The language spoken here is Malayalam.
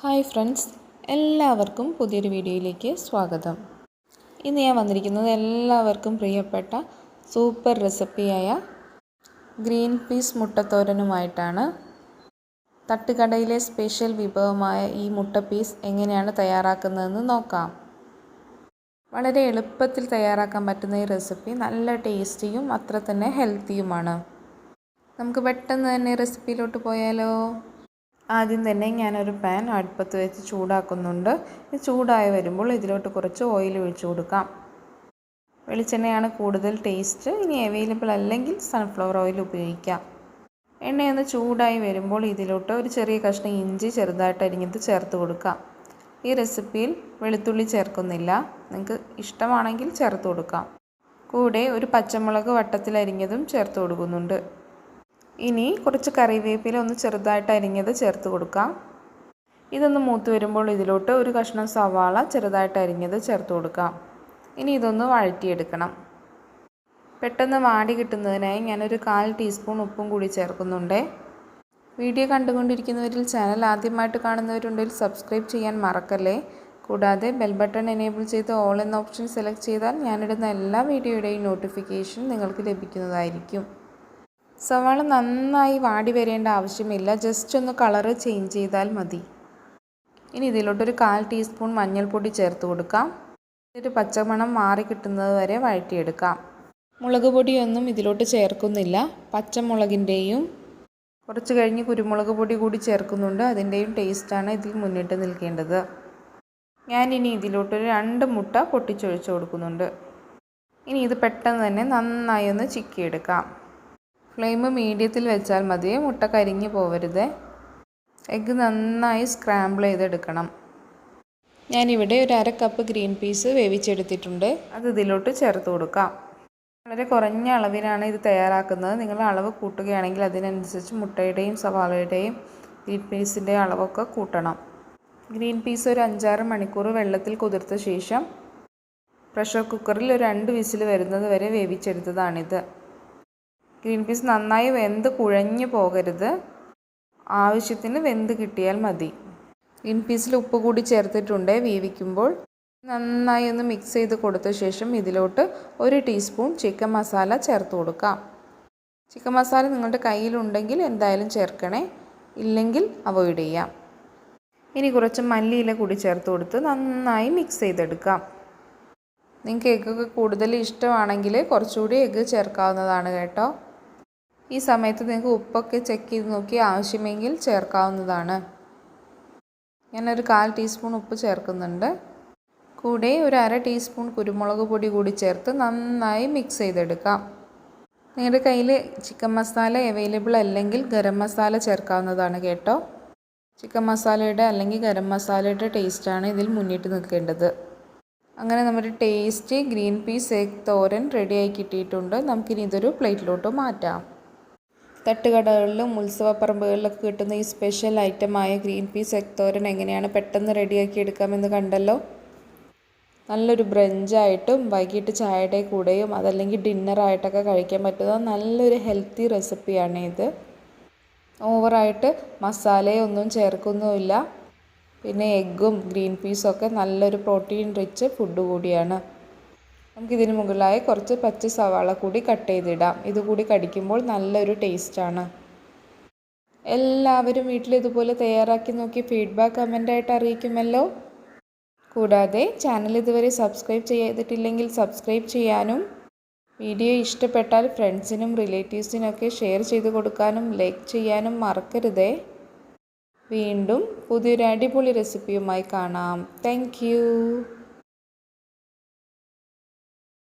ഹായ് ഫ്രണ്ട്സ് എല്ലാവർക്കും പുതിയൊരു വീഡിയോയിലേക്ക് സ്വാഗതം. ഇന്ന് ഞാൻ വന്നിരിക്കുന്നത് എല്ലാവർക്കും പ്രിയപ്പെട്ട സൂപ്പർ റെസിപ്പിയായ ഗ്രീൻ പീസ് മുട്ടത്തോരനുമായിട്ടാണ്. തട്ടുകടയിലെ സ്പെഷ്യൽ വിഭവമായ ഈ മുട്ട പീസ് എങ്ങനെയാണ് തയ്യാറാക്കുന്നതെന്ന് നോക്കാം. വളരെ എളുപ്പത്തിൽ തയ്യാറാക്കാൻ പറ്റുന്ന ഈ റെസിപ്പി നല്ല ടേസ്റ്റിയും അത്ര തന്നെ ഹെൽത്തിയുമാണ്. നമുക്ക് പെട്ടെന്ന് തന്നെ റെസിപ്പിയിലോട്ട് പോയാലോ? ആദ്യം തന്നെ ഞാനൊരു പാൻ അടുപ്പത്ത് വെച്ച് ചൂടാക്കുന്നുണ്ട്. ഇത് ചൂടായി വരുമ്പോൾ ഇതിലോട്ട് കുറച്ച് ഓയിൽ ഒഴിച്ചു കൊടുക്കാം. വെളിച്ചെണ്ണയാണ് കൂടുതൽ ടേസ്റ്റ്. ഇനി അവൈലബിൾ അല്ലെങ്കിൽ സൺഫ്ലവർ ഓയിൽ ഉപയോഗിക്കാം. എണ്ണയൊന്ന് ചൂടായി വരുമ്പോൾ ഇതിലോട്ട് ഒരു ചെറിയ കഷ്ണം ഇഞ്ചി ചെറുതായിട്ട് അരിഞ്ഞത് ചേർത്ത് കൊടുക്കാം. ഈ റെസിപ്പിയിൽ വെളുത്തുള്ളി ചേർക്കുന്നില്ല. നിങ്ങൾക്ക് ഇഷ്ടമാണെങ്കിൽ ചേർത്ത് കൊടുക്കാം. കൂടെ ഒരു പച്ചമുളക് വട്ടത്തിലരിഞ്ഞതും ചേർത്ത് കൊടുക്കുന്നുണ്ട്. ഇനി കുറച്ച് കറിവേപ്പില ഒന്ന് ചെറുതായിട്ട് അരിഞ്ഞത് ചേർത്ത് കൊടുക്കാം. ഇതൊന്ന് മൂത്ത് വരുമ്പോൾ ഇതിലോട്ട് ഒരു കഷ്ണം സവാള ചെറുതായിട്ട് അരിഞ്ഞത് ചേർത്ത് കൊടുക്കാം. ഇനി ഇതൊന്ന് വഴറ്റിയെടുക്കണം. പെട്ടെന്ന് വാടി കിട്ടുന്നതിനായി ഞാനൊരു കാൽ ടീസ്പൂൺ ഉപ്പും കൂടി ചേർക്കുന്നുണ്ട്. വീഡിയോ കണ്ടുകൊണ്ടിരിക്കുന്നവരിൽ ചാനൽ ആദ്യമായിട്ട് കാണുന്നവരുണ്ടെങ്കിൽ സബ്സ്ക്രൈബ് ചെയ്യാൻ മറക്കല്ലേ? കൂടാതെ ബെൽ ബട്ടൺ എനേബിൾ ചെയ്ത് ഓൾ എന്ന ഓപ്ഷൻ സെലക്ട് ചെയ്താൽ ഞാനിടുന്ന എല്ലാ വീഡിയോയുടെയും നോട്ടിഫിക്കേഷൻ നിങ്ങൾക്ക് ലഭിക്കുന്നതായിരിക്കും. സവാള നന്നായി വാടി വരേണ്ട ആവശ്യമില്ല. ജസ്റ്റ് ഒന്ന് കളറ് ചേഞ്ച് ചെയ്താൽ മതി. ഇനി ഇതിലോട്ടൊരു കാൽ ടീസ്പൂൺ മഞ്ഞൾപ്പൊടി ചേർത്ത് കൊടുക്കാം. ഒരു പച്ചമണം മാറി കിട്ടുന്നത് വരെ വഴറ്റിയെടുക്കാം. മുളക് പൊടിയൊന്നും ഇതിലോട്ട് ചേർക്കുന്നില്ല. പച്ചമുളകിന്റെയും കുറച്ച് കഴിഞ്ഞ് കുരുമുളക് പൊടി കൂടി ചേർക്കുന്നുണ്ട്. അതിന്റെയും ടേസ്റ്റാണ് ഇതിൽ മുന്നിട്ട് നിൽക്കേണ്ടത്. ഞാനിനി ഇതിലോട്ടൊരു രണ്ട് മുട്ട പൊട്ടിച്ചൊഴിച്ച് കൊടുക്കുന്നുണ്ട്. ഇനി ഇത് പെട്ടെന്ന് തന്നെ നന്നായി ഒന്ന് ചിക്കിയെടുക്കാം. ഫ്ലെയിം മീഡിയത്തിൽ വെച്ചാൽ മതി. മുട്ട കരിഞ്ഞു പോവരുത്. എഗ്ഗ് നന്നായി സ്ക്രാമ്പിൾ ചെയ്തെടുക്കണം. ഞാനിവിടെ ഒരു അര കപ്പ് ഗ്രീൻ പീസ് വേവിച്ചെടുത്തിട്ടുണ്ട്. അത് ഇതിലോട്ട് ചേർത്ത് കൊടുക്കാം. വളരെ കുറഞ്ഞ അളവിലാണ് ഇത് തയ്യാറാക്കുന്നത്. നിങ്ങൾ അളവ് കൂട്ടുകയാണെങ്കിൽ അതിനനുസരിച്ച് മുട്ടയുടെയും സവാളയുടെയും ഗ്രീൻ പീസിന്റെ അളവൊക്കെ കൂട്ടണം. ഗ്രീൻ പീസ് ഒരു അഞ്ചാറ് മണിക്കൂർ വെള്ളത്തിൽ കുതിർത്ത ശേഷം പ്രഷർ കുക്കറിൽ ഒരു രണ്ട് വിസിൽ വരുന്നത് വരെ വേവിച്ചെടുത്തതാണിത്. ഗ്രീൻ പീസ് നന്നായി വെന്ത് കുഴഞ്ഞു പോകരുത്. ആവശ്യത്തിന് വെന്ത് കിട്ടിയാൽ മതി. ഗ്രീൻ പീസിൽ ഉപ്പ് കൂടി ചേർത്തിട്ടുണ്ട്. വേവിക്കുമ്പോൾ നന്നായി ഒന്ന് മിക്സ് ചെയ്ത് കൊടുത്ത ശേഷം ഇതിലോട്ട് ഒരു ടീസ്പൂൺ ചിക്കൻ മസാല ചേർത്ത് കൊടുക്കാം. ചിക്കൻ മസാല നിങ്ങളുടെ കയ്യിലുണ്ടെങ്കിൽ എന്തായാലും ചേർക്കണേ. ഇല്ലെങ്കിൽ അവോയ്ഡ് ചെയ്യാം. ഇനി കുറച്ച് മല്ലിയില കൂടി ചേർത്ത് കൊടുത്ത് നന്നായി മിക്സ് ചെയ്തെടുക്കാം. നിങ്ങൾക്ക് എഗ്ഗൊക്കെ കൂടുതൽ ഇഷ്ടമാണെങ്കിൽ കുറച്ചുകൂടി എഗ്ഗ് ചേർക്കാവുന്നതാണ് കേട്ടോ. ഈ സമയത്ത് നിങ്ങൾക്ക് ഉപ്പൊക്കെ ചെക്ക് ചെയ്ത് നോക്കി ആവശ്യമെങ്കിൽ ചേർക്കാവുന്നതാണ്. ഞാനൊരു കാൽ ടീസ്പൂൺ ഉപ്പ് ചേർക്കുന്നുണ്ട്. കൂടെ ഒരു അര ടീസ്പൂൺ കുരുമുളക് പൊടി കൂടി ചേർത്ത് നന്നായി മിക്സ് ചെയ്തെടുക്കാം. നിങ്ങളുടെ കയ്യിൽ ചിക്കൻ മസാല അവൈലബിൾ അല്ലെങ്കിൽ ഗരം മസാല ചേർക്കാവുന്നതാണ് കേട്ടോ. ചിക്കൻ മസാലയുടെ അല്ലെങ്കിൽ ഗരം മസാലയുടെ ടേസ്റ്റാണ് ഇതിൽ മുന്നിട്ട് നിൽക്കേണ്ടത്. അങ്ങനെ നമ്മുടെ tasty green peas egg thoran റെഡിയായി കിട്ടിയിട്ടുണ്ട്. നമുക്കിനി ഇതൊരു പ്ലേറ്റിലോട്ട് മാറ്റാം. തട്ടുകടകളിലും ഉത്സവപ്പറമ്പുകളിലൊക്കെ കിട്ടുന്ന ഈ സ്പെഷ്യൽ ഐറ്റമായ ഗ്രീൻ പീസ് എക്തോരൻ എങ്ങനെയാണ് പെട്ടെന്ന് റെഡിയാക്കി എടുക്കാമെന്ന് കണ്ടല്ലോ? നല്ലൊരു ബ്രഞ്ചായിട്ടും വൈകിട്ട് ചായയുടെ കൂടെയും അതല്ലെങ്കിൽ ഡിന്നറായിട്ടൊക്കെ കഴിക്കാൻ പറ്റുന്ന നല്ലൊരു ഹെൽത്തി റെസിപ്പിയാണ് ഇത്. ഓവറായിട്ട് മസാലയൊന്നും ചേർക്കുന്നുമില്ല. പിന്നെ എഗ്ഗും ഗ്രീൻ പീസും ഒക്കെ നല്ലൊരു പ്രോട്ടീൻ റിച്ച് ഫുഡ് കൂടിയാണ്. നമുക്കിതിന് മുകളിലായി കുറച്ച് പച്ച സവാള കൂടി കട്ട് ചെയ്തിടാം. ഇതുകൂടി കടിക്കുമ്പോൾ നല്ലൊരു ടേസ്റ്റാണ് എല്ലാവരും വീട്ടിൽ ഇതുപോലെ തയ്യാറാക്കി നോക്കി ഫീഡ്ബാക്ക് കമന്റായിട്ട് അറിയിക്കുമല്ലോ. കൂടാതെ ചാനൽ ഇതുവരെ സബ്സ്ക്രൈബ് ചെയ്തിട്ടില്ലെങ്കിൽ സബ്സ്ക്രൈബ് ചെയ്യാനും വീഡിയോ ഇഷ്ടപ്പെട്ടാൽ ഫ്രണ്ട്സിനും റിലേറ്റീവ്സിനൊക്കെ ഷെയർ ചെയ്ത് കൊടുക്കാനും ലൈക്ക് ചെയ്യാനും മറക്കരുതേ. വീണ്ടും പുതിയൊരു അടിപൊളി റെസിപ്പിയുമായി കാണാം. താങ്ക്